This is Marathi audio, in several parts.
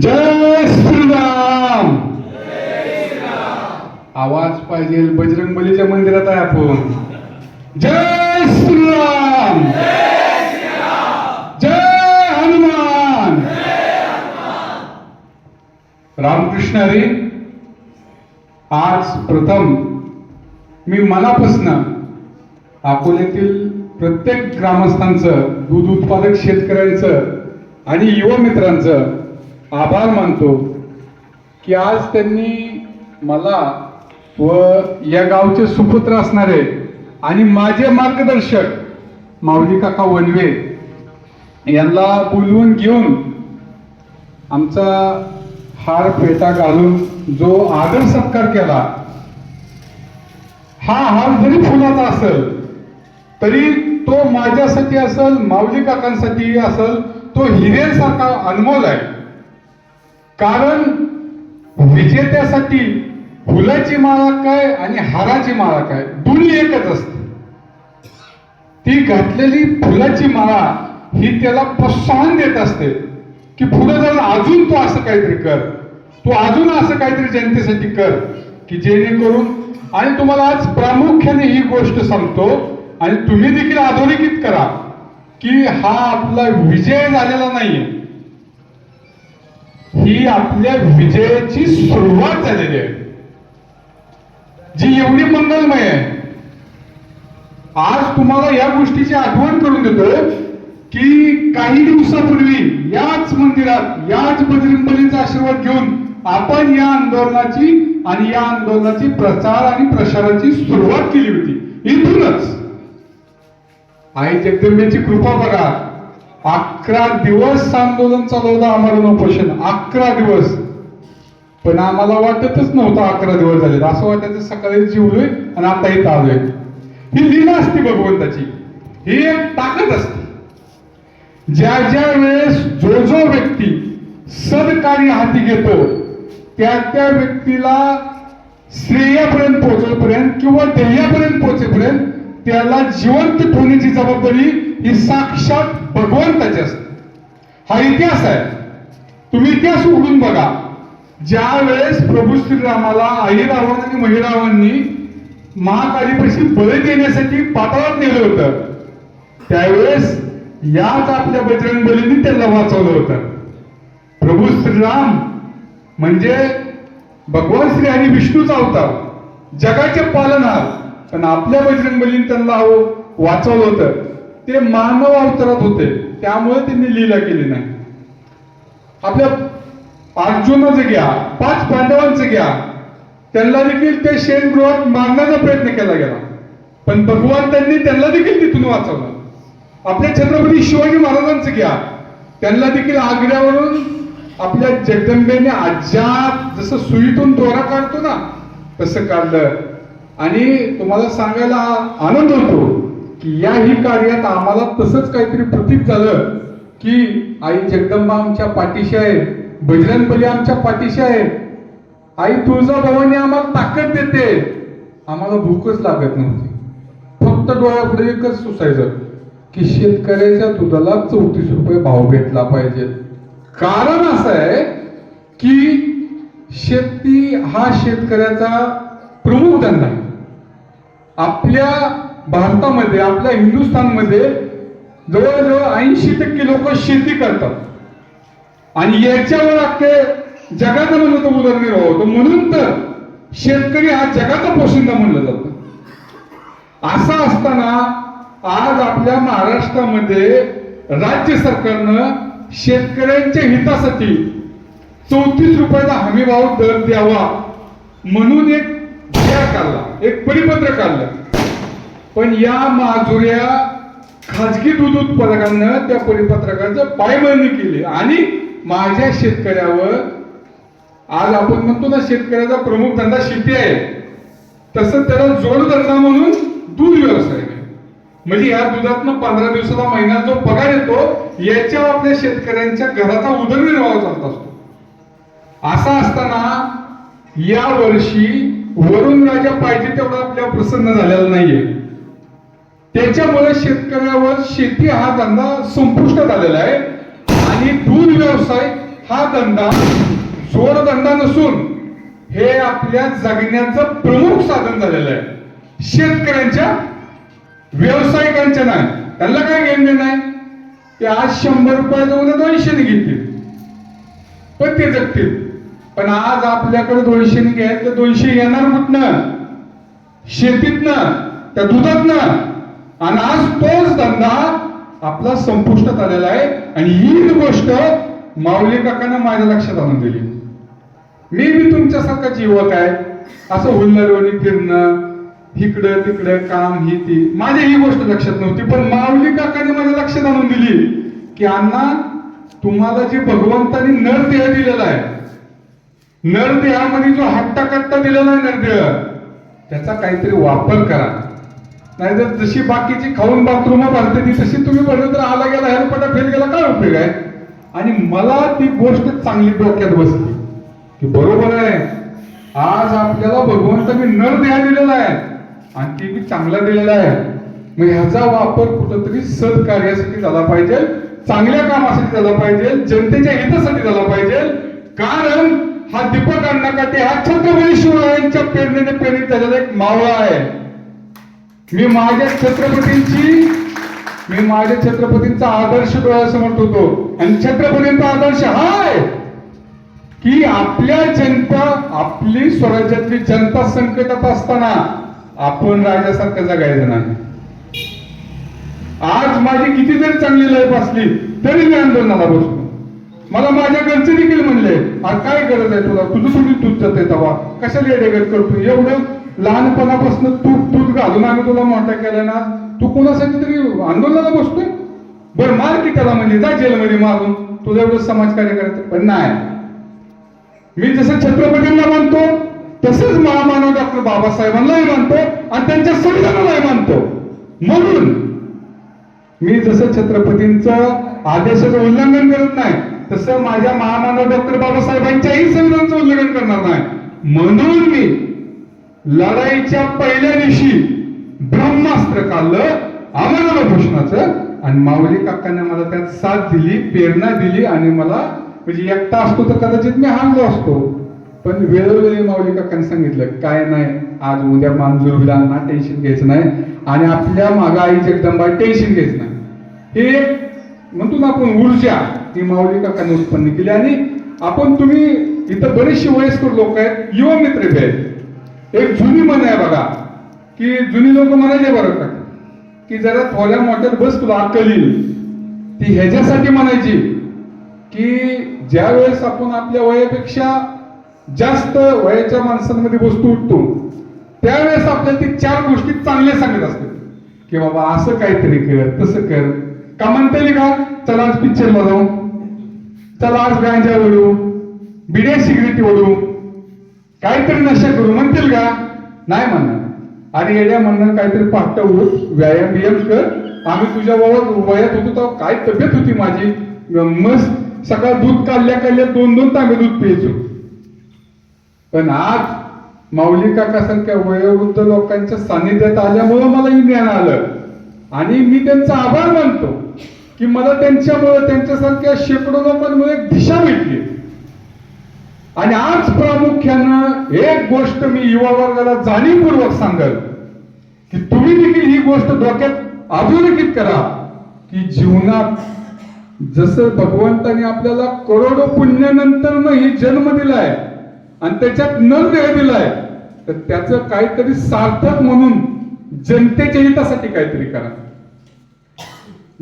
जय श्रीराम. आवाज पाहिजे बजरंग बलीच्या मंदिरात आहे आपण. जय श्रीराम. जय हनुमान. रामकृष्ण हरी आज प्रथम मी मनापासनं अकोल्यातील प्रत्येक ग्रामस्थांचं दूध उत्पादक शेतकऱ्यांचं आणि युवा मित्रांचं आभार मानतो की आज त्यांनी मला व या गावचे सुपुत्र असणारे आणि माझे मार्गदर्शक माऊली काका वनवे यांना बोलवून घेऊन आमचा हार फेटा घालून जो आदर सत्कार केला हा हार जरी फुलाचा असेल तरी तो माझ्यासाठी असेल माऊली काकांसाठी असेल तो हिरेसारखा अनमोल आहे. कारण विजेत्यासाठी फुलाची माळा काय आणि हाराची माळा काय दोन्ही एकच असते. ती घातलेली फुलाची माळा ही त्याला प्रोत्साहन देत असते की पुढे जाऊन अजून तू असं काहीतरी कर तू अजून असं काहीतरी जनतेसाठी कर की जेणेकरून आणि तुम्हाला आज प्रामुख्याने ही गोष्ट सांगतो आणि तुम्ही देखील अधोरेखित करा की हा आपला विजय झालेला नाहीये. ही आपल्या विजयाची सुरुवात झालेली आहे. जी एवढी मंगलमय आहे. आज तुम्हाला या गोष्टीची आठवण करून देतो की काही दिवसापूर्वी याच मंदिरात याच बजरंगबलीचा आशीर्वाद घेऊन आपण या आंदोलनाची आणि या आंदोलनाची प्रचार आणि प्रसाराची सुरुवात केली होती. इथूनच. आई जगदंबेची कृपा बघा. अकरा दिवस आंदोलन चालवलं आम्हाला उपोषण. अकरा दिवस. पण आम्हाला वाटतच नव्हतं अकरा दिवस झाले असं वाटायचं सकाळी जिवलोय आणि आता इथं आलोय. ही लीला असते भगवंताची. ही एक ताकद असते. ज्या ज्या वेळेस जो जो व्यक्ती सदकार्य हाती घेतो त्या त्या व्यक्तीला श्रेयापर्यंत पोहोचेपर्यंत किंवा ध्येयापर्यंत पोहोचेपर्यंत त्याला जिवंत ठेवण्याची जबाबदारी ही साक्षात भगवंताची असते. हा इतिहास आहे. तुम्ही इतिहास उघडून बघा. ज्या वेळेस प्रभू श्रीरामाला अहिरावण आणि महिरावांनी महाकालीपाशी बळी देण्यासाठी पाताळात नेलं होतं त्यावेळेस याच आपल्या बजरंग बलीने त्यांना वाचवलं होतं. प्रभू श्रीराम म्हणजे भगवान श्री हरी विष्णूचा अवतार जगाचे पालनहार पण आपल्या बजरंग बलीने त्यांना अहो वाचवलं होतं. ते मानव अवतारात होते. त्यामुळे त्यांनी लीला केली नाही. आपल्या अर्जुनाचं घ्या पाच पांडवांचं घ्या. त्यांना देखील ते शेणगृहात मारण्याचा प्रयत्न केला गेला. पण भगवंतांनी त्यांना देखील तिथून वाचवलं. आपल्या छत्रपती शिवाजी महाराजांचं घ्या. त्यांना देखील आग्र्यावरून आपल्या जगदंबेने आज्यात जसं सुईतून दोरा काढतो ना तसं काढलं. आणि तुम्हाला सांगायला आनंद होतो की याही कार्यात आम्हाला तसंच काहीतरी प्रतीक झालं की आई जगदंबा आमच्या पाठीशी आहे बजरंगबली आमच्या पाठीशी आहे. आई तुळजाभवानी आम्हाला ताकद देते. आम्हाला भूकच लागत नव्हती. फक्त डोळ्यापुढे एकच सुसायचं की शेतकऱ्याच्या दुधाला चौतीस रुपये भाव भेटला पाहिजे. कारण असं आहे की शेती हा शेतकऱ्याचा प्रमुख धंदा आहे. आपल्या भारतामध्ये आपल्या हिंदुस्थानमध्ये जवळजवळ ऐंशी टक्के लोक शेती करतात. आणि याच्यावर अख्खे जगाचा म्हणलं तर उदरनिर्वाह होतो. म्हणून तर शेतकरी हा जगाचा पोशिंदा म्हणलं जातं. असं असताना आज आपल्या महाराष्ट्रामध्ये राज्य सरकारनं शेतकऱ्यांच्या हितासाठी चौतीस रुपयाचा हमीभाव दर द्यावा म्हणून एक विचार काढला एक परिपत्र काढलं. पण या माजुऱ्या खाजगी दूध उत्पादकांना त्या परिपत्रकाचं पायमळणी केली. आणि माझ्या शेतकऱ्यावर आज आपण म्हणतो ना शेतकऱ्याचा प्रमुख धंदा शेती आहे. तसं त्याला जोडधंदा म्हणून दूध व्यवसाय म्हणजे या दुधातनं पंधरा दिवसाला महिन्यात जो पगार येतो याच्यावर आपल्या शेतकऱ्यांच्या घराचा उदरनिर्वाह चालत असतो. असा असताना या वर्षी वरून राजा पाहिजे तेवढा आपल्या प्रसन्न झालेला नाहीये. त्याच्यामुळे शेतकऱ्यावर शेती हा धंदा संपुष्टात आलेला आहे. आणि दूध व्यवसाय हा धंदा जोडधंदा नसून हे आपल्या जगण्याचं प्रमुख साधन झालेलं आहे. शेतकऱ्यांच्या व्यावसायिकांच्या नाही. त्यांना काय घेणं नाही ते आज शंभर रुपयाचं जाऊन दोनशेने घेतील. पण ते जगतील. पण आज आपल्याकडे दोनशेने घ्यायचं दोनशे येणार कुठनं? शेतीतनं त्या दुधातनं. आणि आज तोच धंदा आपला संपुष्टात आलेला आहे. आणि ही गोष्ट माऊली काकांना माझ्या लक्षात आणून दिली. मी बी तुमच्यासारखा युवक आहे. असं हुल्लरवणी फिरणं इकडं तिकडं काम ही ती. माझ्या ही गोष्ट लक्षात नव्हती पण माऊली काकाने माझ्या लक्षात आणून दिली की अण्णा तुम्हाला जे भगवंतानी नरदेह दिलेला आहे नरदेहामध्ये जो हट्टा कट्टा दिलेला आहे नरदेह त्याचा काहीतरी वापर करा. नाहीतर जशी बाकीची खाऊन बाथरूम भरते ती तशी तुम्ही भरलं तर आला गेला हेरपटा फेल गेला काय उपयोग आहे? आणि मला ती गोष्ट चांगली डोक्यात बसली की बरोबर आहे आज आपल्याला भगवंतांनी नर देहा दिलेला आहे आणि ती बी चांगला दिलेला आहे. मग ह्याचा वापर कुठंतरी सत्कार्यासाठी झाला पाहिजे चांगल्या कामासाठी झाला पाहिजे जनतेच्या हितासाठी झाला पाहिजे. कारण हा दीपक अण्णाकाटे हा छत्रपती शिवरायांच्या प्रेरणेने प्रेरित झालेला एक मावळा आहे. मी माझ्या छत्रपतींची मी माझ्या छत्रपतींचा आदर्श डोळ्यासमोर ठेवतो. आणि छत्रपतींचा आदर्श हा आहे की आपल्या जनता आपली स्वराज्यातली जनता संकटात असताना आपण राजासारखं जगायचं नाही. आज माझी किती जरी चांगली लाईफ असली तरी मी आंदोलनाला बसतो. मला माझ्या घरचे देखील म्हणले आता काय गरज आहे तुला? तुझं तुझी तूच जाते तवा? कशाला येडेगत करतो? एवढं लहानपणापासून तू तूट घालून आम्ही तुला मोठा केला ना? तू कोणासाठी तरी आंदोलनाला बसतोय? बरं मार की त्याला म्हणजे. जा जेलमध्ये मारून. तुझं एवढं समाजकार्य करायचं पण नाही. मी जसं छत्रपतींना मानतो तसंच महामानव डॉक्टर बाबासाहेबांनाही मानतो आणि त्यांच्या संविधानालाही मानतो. म्हणून मी जसं छत्रपतींचं आदेशाचं उल्लंघन करत नाही तसं माझ्या महामानव डॉक्टर बाबासाहेबांच्याही संविधानाचं उल्लंघन करणार नाही. म्हणून मी लढाईच्या पहिल्या दिवशी ब्रह्मास्त्र काढलं आम्हाला भूषणाचं आणि माऊली काकाने मला त्यात साथ दिली प्रेरणा दिली आणि मला म्हणजे एकटा असतो तर कदाचित मी हारलो असतो. पण वेळोवेळी माऊली काकाने सांगितलं काय नाही आज उद्या मांजूर ना टेन्शन घ्यायचं नाही आणि आपल्या मागा आई जगदंबा टेन्शन घ्यायचं नाही. हे म्हणतो ना आपण ऊर्जा. ती माऊली काकाने उत्पन्न केली आणि आपण तुम्ही इथं बरेचसे वयस्कर लोक आहेत युवा मित्र आहेत. एक जुनी म्हण आहे बघा की जुनी लोक म्हणायचे बरं का? की जरा थोड्या मोठ्यात बस तुला अक्कल येईल. ती ह्याच्यासाठी म्हणायची की ज्या वेळेस आपण आपल्या वयापेक्षा जास्त वयाच्या माणसांमध्ये वस्तू उठतो त्यावेळेस आपल्याला ती चार गोष्टी चांगल्या सांगत असतात. की बाबा असं काहीतरी कर तसं कर. का म्हणता येईल का चला आज पिक्चरला जाऊ चला आज गांजा ओढू. बिड्या सिगरेटी ओढू. काहीतरी नशा करू. म्हणतील का? नाही म्हणणार. आणि येड्या म्हणणार काहीतरी पाठ उठ व्यायाम बियाम कर. आम्ही तुझ्या वयात वयात होतो तर काय तब्येत होती माझी? मस्त. सकाळ दूध काढल्या काढल्या दोन दोन तांबे दूध प्यायचो पण आज माऊली काकासारख्या वयोवृद्ध लोकांच्या सानिध्यात आल्यामुळं मला ही ज्ञान आलं. आणि मी त्यांचा आभार मानतो की मला त्यांच्यामुळे त्यांच्यासारख्या शेकडो लोकांमुळे दिशा मिळते. आणि आज प्रामुख्यानं एक गोष्ट मी युवा वर्गाला जाणीवपूर्वक सांगल की तुम्ही देखील ही गोष्ट डोक्यात अधोरेखित करा की जीवनात जसं भगवंताने आपल्याला करोडो पुण्यानंतर ही जन्म दिलाय आणि त्याच्यात नरदेह दिलाय तर त्याचं काहीतरी सार्थक म्हणून जनतेच्या हितासाठी काहीतरी करा.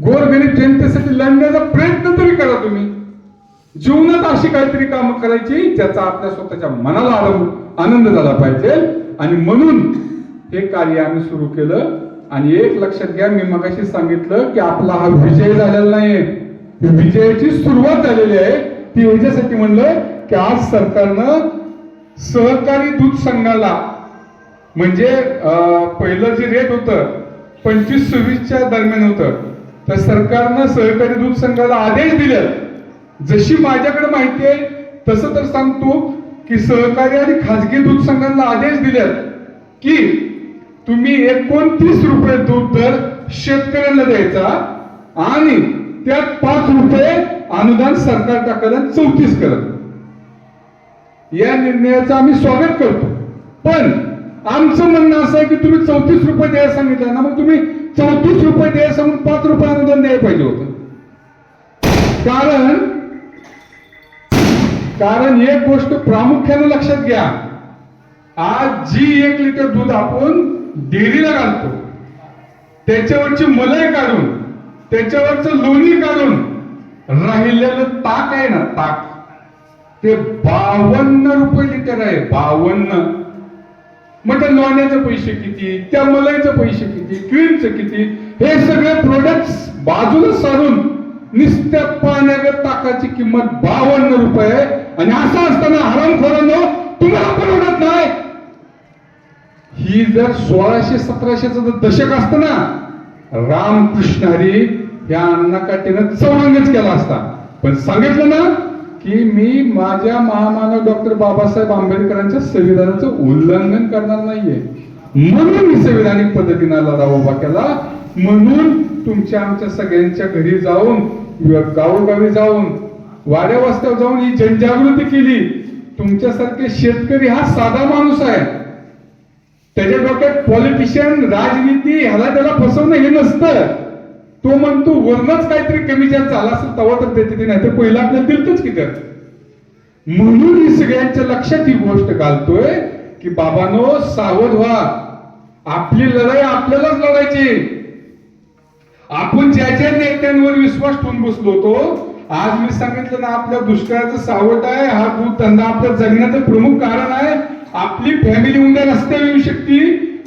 गोरगरीब जनतेसाठी लढण्याचा प्रयत्न तरी करा तुम्ही. जीवनात अशी काहीतरी कामं करायची ज्याचा आपल्या स्वतःच्या मनाला आनंद आनंद झाला पाहिजे. आणि म्हणून हे कार्य आम्ही सुरू केलं. आणि एक लक्षात घ्या मी मगाशी सांगितलं की आपला हा विजय झालेला नाहीये विजयाची सुरुवात झालेली आहे. ती याच्यासाठी म्हणलं की आज सरकारनं सहकारी दूध संघाला म्हणजे पहिलं जे रेट होतं पंचवीस सव्वीसच्या दरम्यान होतं. तर सरकारनं सहकारी दूध संघाला आदेश दिले जशी माझ्याकडे माहिती आहे तसं तर सांगतो की सहकारी आणि खाजगी दूध संघांना आदेश दिले की तुम्ही एकोणतीस रुपये दूध दर शेतकऱ्यांना द्यायचा आणि त्यात पाच रुपये अनुदान सरकार टाकायला चौतीस करत. या निर्णयाचं आम्ही स्वागत करतो. पण आमचं म्हणणं असं आहे की तुम्ही चौतीस रुपये द्यायला सांगितलं ना मग तुम्ही चौतीस रुपये द्यायला सांगून पाच रुपये अनुदान द्यायला पाहिजे होतं. कारण कारण एक गोष्ट प्रामुख्याने लक्षात घ्या. आज जी एक लिटर दूध आपण डेअरीला घालतो त्याच्यावरची मलाई काढून त्याच्यावरचं लोणी काढून राहिलेलं ताक आहे ना ताक ते बावन्न रुपये लिटर आहे बावन्न. मग त्या लोण्याचे पैसे किती त्या मलाईचे पैसे किती क्रीमचे किती हे सगळे प्रोडक्ट्स बाजूला सारून नुसत्या पाण्यागत ताकाची किंमत बावन्न रुपये. आणि असं असताना हरामखोरांनो तुम्हाला परवडत नाही. ही जर सोळाशे सतराशेच जर दशक असतं ना रामकृष्ण हरी या अन्नकाठीनं चौरंगच केला असता. पण सांगितलं ना की मी माझ्या महामानव डॉक्टर बाबासाहेब आंबेडकरांच्या संविधानाचं उल्लंघन करणार नाहीये. म्हणून मी संविधानिक पद्धतीनं लढा उभा केला. म्हणून तुमच्या आमच्या सगळ्यांच्या घरी जाऊन गावोगावी जाऊन वाड्या वस्त्यावर जाऊन ही जनजागृती केली. तुमच्यासारखे शेतकरी हा साधा माणूस आहे. त्याच्या डोक्यात पॉलिटिशियन राजनीती ह्याला त्याला फसवणं हे नसतं. तो म्हणतो वरणच काहीतरी कमी जास्त झाला असेल तेव्हा तर त्याची नाही तर पहिला आपल्याला दिलतच की तर म्हणून ही सगळ्यांच्या लक्षात ही गोष्ट घालतोय की बाबानो सावध व्हा. आपली लढाई आपल्यालाच लढायची आपण ज्या ज्या नेत्यांवर विश्वास ठेवून बसलो होतो आज मी सांगितलं ना आपल्या दुष्काळाचं सावट आहे हा धंदा आपल्या जगण्याचं प्रमुख कारण आहे. आपली फॅमिली उद्या रस्त्यावर येऊ शकते.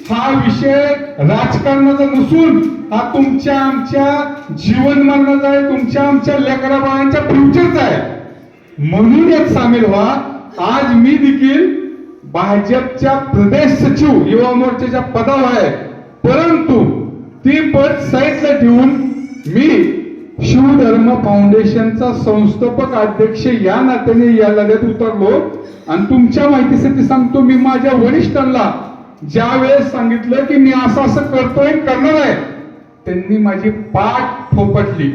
हा विषय राजकारणाचा नसून हा तुमच्या आमच्या जीवन मरणाचा आहे तुमच्या आमच्या लेकरा बाळांच्या फ्युचरचा आहे. म्हणून यात सामील व्हा. आज मी देखील भाजपच्या प्रदेश सचिव युवा मोर्चाच्या पदावर आहे. परंतु ती पद साईडला ठेवून मी शिवधर्म फाउंडेशनचा संस्थापक अध्यक्ष या नात्याने या लढ्यात उतरलो. आणि तुमच्या माहितीसाठी सांगतो मी माझ्या वरिष्ठांना ज्या वेळेस सांगितलं की मी असं असं करतोय करणार आहे त्यांनी माझी पाठ फोपटली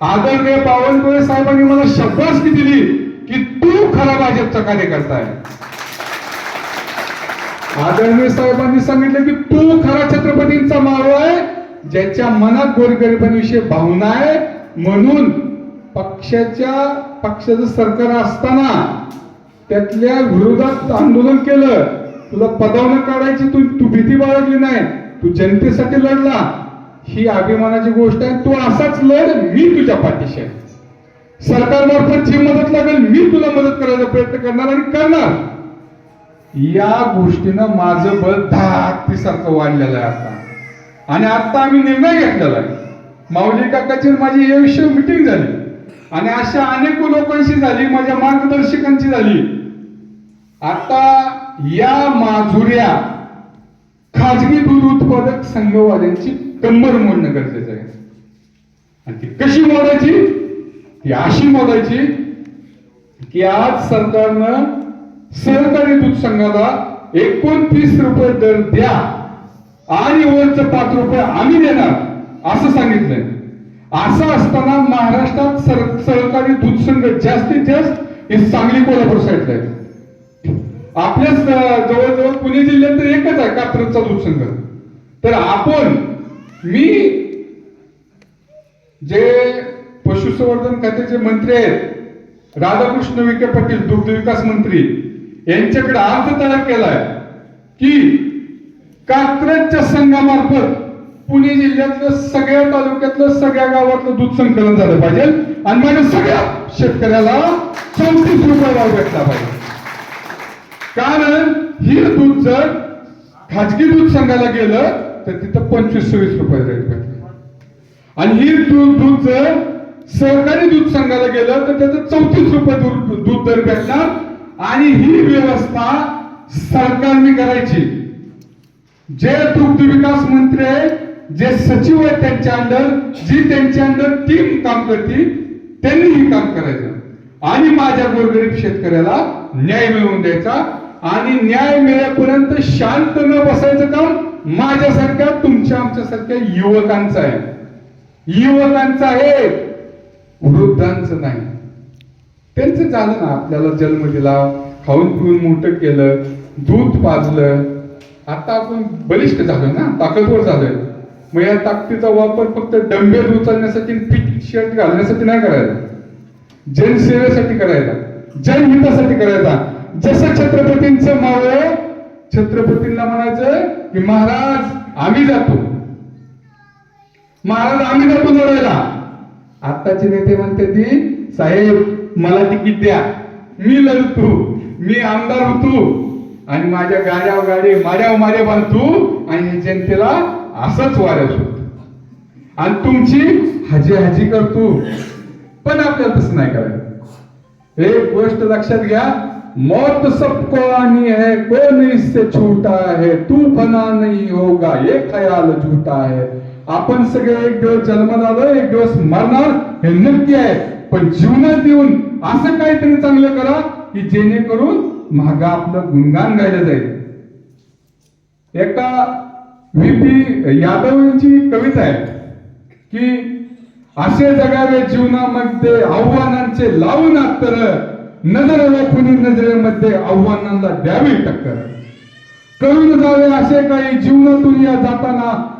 आदरणीय बावनकुळे साहेबांनी मला शब्दास्ती दिली की तू खरा भाजपचा कार्यकर्ता आहे. आदरणीय साहेबांनी सांगितलं की तू खरा छत्रपतींचा माव आहे ज्याच्या मनात गोरगरिबांविषयी भावना आहे म्हणून पक्षाच्या पक्षाचं सरकार असताना त्यातल्या विरोधात आंदोलन केलं. तुला पदावनं काढायची तू तू भीती बाळगली नाही. तू जनतेसाठी लढला. ही अभिमानाची गोष्ट आहे. तू असाच लढ मी तुझ्या पाठीशी आहे. सरकारमार्फत जी मदत लागेल मी तुला मदत करायचा प्रयत्न करणार आणि करणार. या गोष्टीनं माझं बल दहा सारखं वाढलेलं आहे आता. आणि आता आम्ही निर्णय घेतलेला आहे. माऊली काकाची माझी या विषयी मिटिंग झाली. आणि अशा अनेक लोकांशी झाली माझ्या मार्गदर्शकांची झाली. आता या माजुऱ्या खाजगी दूध उत्पादक संघवाल्यांची कंबर मोडणं गरजेचं आहे. आणि ती कशी मोडायची? ती अशी मोडायची की आज सरकारनं सहकारी दूध संघाला एकोणतीस रुपये दर द्या आणि वरचं पाच रुपये आम्ही देणार असं सांगितलंय. असं असताना महाराष्ट्रात सर- सहकारी दूध संघ जास्तीत जास्त हे सांगली कोल्हापूर साईडला आहे. आपल्या जवळजवळ पुणे जिल्ह्यात तर एकच आहे कात्रजचा दूधसंघ तर आपण मी जे पशुसंवर्धन खात्याचे मंत्री आहेत राधाकृष्ण विखे पाटील दुग्ध विकास मंत्री यांच्याकडे अर्ज तयार केलाय की कात्रजच्या संघामार्फत पुणे जिल्ह्यातलं सगळ्या तालुक्यातलं सगळ्या गावातलं दूध संकलन झालं पाहिजे. आणि माझ्या सगळ्या शेतकऱ्याला चौतीस रुपये भाव भेटला पाहिजे. कारण ही दूध जर खाजगी दूध संघाला गेलं तर तिथं पंचवीस सव्वीस रुपये रेट भेटले. आणि ही दूध दूध जर सहकारी दूध संघाला गेलं तर त्याचं चौतीस रुपये दूध दूध दर भेटणार. आणि ही व्यवस्था सरकारने करायची. जे दुग्ध विकास मंत्री आहे जे सचिव आहेत त्यांच्या अंडर जी त्यांच्या अंडर टीम काम करतील त्यांनी ही काम करायचं. आणि माझ्या गोरगरीब शेतकऱ्याला न्याय मिळवून द्यायचा. आणि न्याय मिळेपर्यंत शांत न बसायचं काम माझ्यासारख्या तुमच्या आमच्यासारख्या युवकांचा आहे. युवकांचा आहे वृद्धांचं नाही. त्यांचं झालं ना आपल्याला जन्म दिला खाऊन पिऊन मोठं केलं दूध पाजलं. आता आपण बलिष्ठ झालो ना ताकदवर झालोय. मग या ताकदीचा वापर फक्त डंबेल उचलण्यासाठी फिट शर्ट घालण्यासाठी नाही करायला जनसेवेसाठी करायला जनहितासाठी करायचा. जसं छत्रपतींचं मावळ छत्रपतींना म्हणायचं की महाराज आम्ही जातो. महाराज आम्ही जातो लढायला आत्ताचे नेते म्हणते ती साहेब मला तिकीट द्या. मी लढतो. मी आमदार होतो. आणि माझ्या गाड्या गाडी माझ्या माझ्या बांधतो. आणि जनतेला असंच वाऱ्या होत आणि तुमची हजी हजी करतो. पण आपल्याला तसं नाही करायचं. एक गोष्ट लक्षात घ्या. मौत सबको आनी है कोण इससे छूटा है? तू फना नहीं होगा ये ख्याल झूठा है। आपण सगळे एक दिवस जन्माला आलो एक दिवस मरणार हे नक्की आहे. पण जीवनात येऊन असं काहीतरी चांगलं करा की जेणेकरून मागा आपलं गुणगान गायलं जाईल. एका व्ही. यादव यांची कविता आहे की असे जगावे जीवनामध्ये आव्हानांचे लावून तर नजर राखून नजरेमध्ये आव्हानांना द्यावी टक्कर. करून जावे असे काही जीवनातून या जाताना